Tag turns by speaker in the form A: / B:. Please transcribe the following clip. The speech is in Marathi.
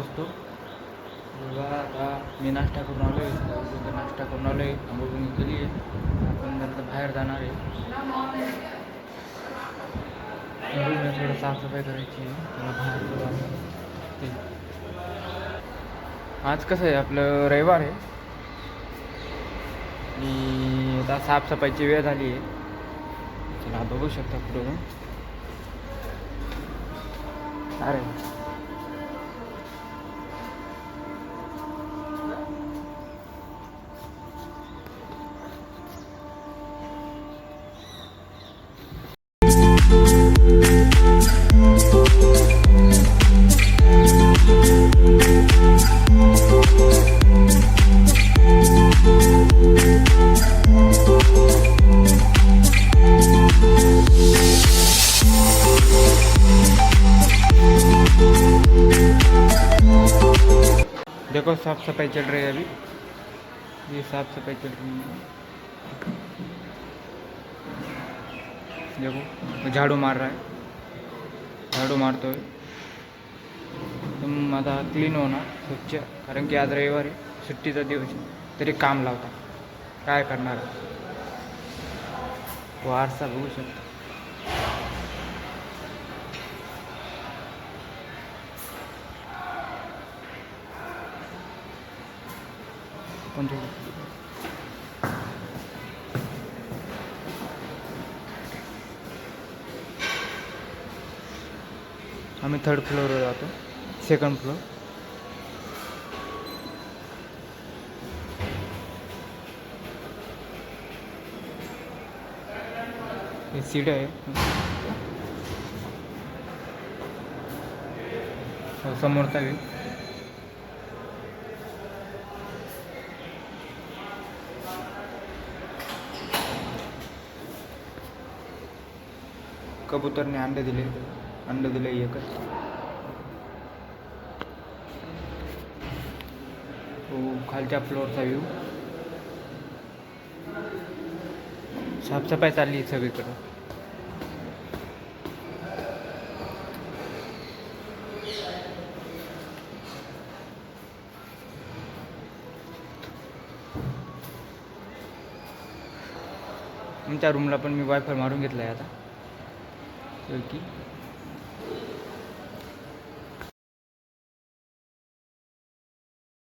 A: असतो. मुलगा आता मी नाश्ता करून आलो आहे नाश्ता करून आलो आहे आंघोळ केली आहे. आपण नंतर बाहेर जाणार आहे. थोडं साफसफाई करायची आहे. बाहेर आज कसं आहे आपलं रविवार आहे. आणि आता साफसफाईची वेळ झाली आहे. चला बघू शकता पुढे. अरे. देखो साफ सफाई चल रही है अभी। ये साफ सफाई चल रही है। देखो झाडू मार रहा है। झाडू मारतोय तुम आता क्लीन होणार स्वच्छ कारण की आज रविवार सुट्टीचा दिवस तरी काम लावता। काय करणार? वारसा बघू शकता। पण थोडं आम्ही थर्ड फ्लोअरवर जातो सेकंड फ्लोअर हे सीट आहे हो, समोरचा व्ह्यू कबूतरने अंडे दिले. अंडे दिले एकच. हो, खालच्या फ्लोअरचा व्ह्यू साफसफाई चालली आहे सगळीकडं. तुमच्या रूमला पण मी वायफाय मारून घेतला आहे आता. की